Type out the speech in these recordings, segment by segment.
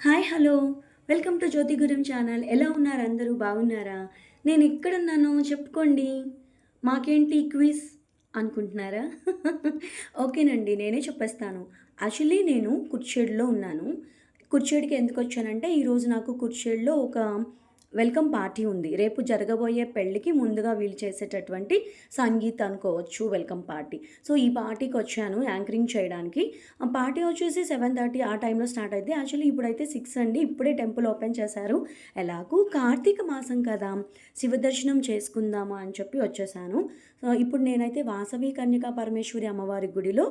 Hi hello. Welcome to Jyothi Guram channel. ఎలా ఉన్నారు అందరూ? బాగున్నారా? నేను ఎక్కడున్నాను చెప్పుకోండి. మాకేంటి క్విజ్ అనుకుంటున్నారా? ఓకేనండి నేనే చెప్పేస్తాను. యాక్చువల్లీ నేను కుర్చేడులో ఉన్నాను. కుర్చేడుకి ఎందుకు వచ్చానంటే ఈరోజు నాకు కుర్చేడులో ఒక వెల్కమ్ పార్టీ ఉంది. రేపు జరగబోయే పెళ్ళికి ముందుగా వీళ్ళు చేసేటటువంటి సంగీత్ అనుకోవచ్చు వెల్కమ్ పార్టీ. సో ఈ పార్టీకి వచ్చాను యాంకరింగ్ చేయడానికి. ఆ పార్టీ వచ్చేసి సెవెన్ థర్టీ ఆ టైంలో స్టార్ట్ అయింది. యాక్చువల్లీ ఇప్పుడైతే సిక్స్ అండి. ఇప్పుడే టెంపుల్ ఓపెన్ చేశారు. ఎలాగూ కార్తీక మాసం కదా. శివ దర్శనం చేసుకుందామా అని చెప్పి వచ్చేసాను. సో ఇప్పుడు నేనైతే వాసవి కన్యకా పరమేశ్వరి అమ్మవారి గుడిలో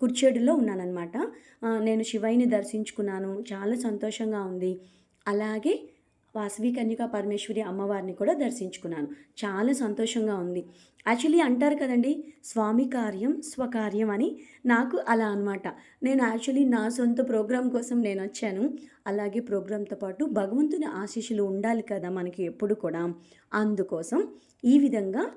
కుర్చేడులో ఉన్నానన్నమాట. నేను శివయ్యని దర్శించుకున్నాను. చాలా సంతోషంగా ఉంది. అలాగే వాసవి కన్యక పరమేశ్వరి అమ్మవారిని కూడా దర్శించుకున్నాను. చాలా సంతోషంగా ఉంది. యాక్చువల్లీ అంటారు కదండి స్వామి కార్యం స్వకార్యం అని. నాకు అలా అనమాట నేను యాక్చువల్లీ నా సొంత ప్రోగ్రాం కోసం నేను వచ్చాను. అలాగే ప్రోగ్రాంతో పాటు భగవంతుని ఆశీస్సులు ఉండాలి కదా మనకి ఎప్పుడు కూడా. అందుకోసం ఈ విధంగా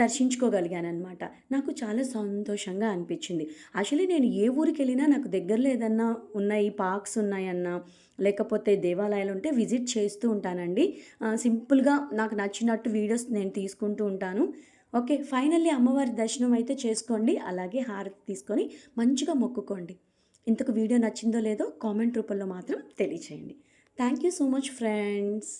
దర్శించుకోగలిగాను అనమాట నాకు చాలా సంతోషంగా అనిపించింది. యాక్చువల్లీ నేను ఏ ఊరికి వెళ్ళినా నాకు దగ్గరలో ఏదన్నా ఉన్నాయి పార్క్స్ ఉన్నాయన్నా లేకపోతే దేవాలయాలు ఉంటే విజిట్ చేస్తూ ఉంటానండి. సింపుల్గా నాకు నచ్చినట్టు వీడియోస్ నేను తీసుకుంటూ ఉంటాను. ఓకే ఫైనల్లీ అమ్మవారి దర్శనం అయితే చేసుకోండి. అలాగే హారతి తీసుకొని మంచిగా మొక్కుకోండి. ఇంతకు వీడియో నచ్చిందో లేదో కామెంట్ రూపంలో మాత్రం తెలియచేయండి. Thank you so much friends.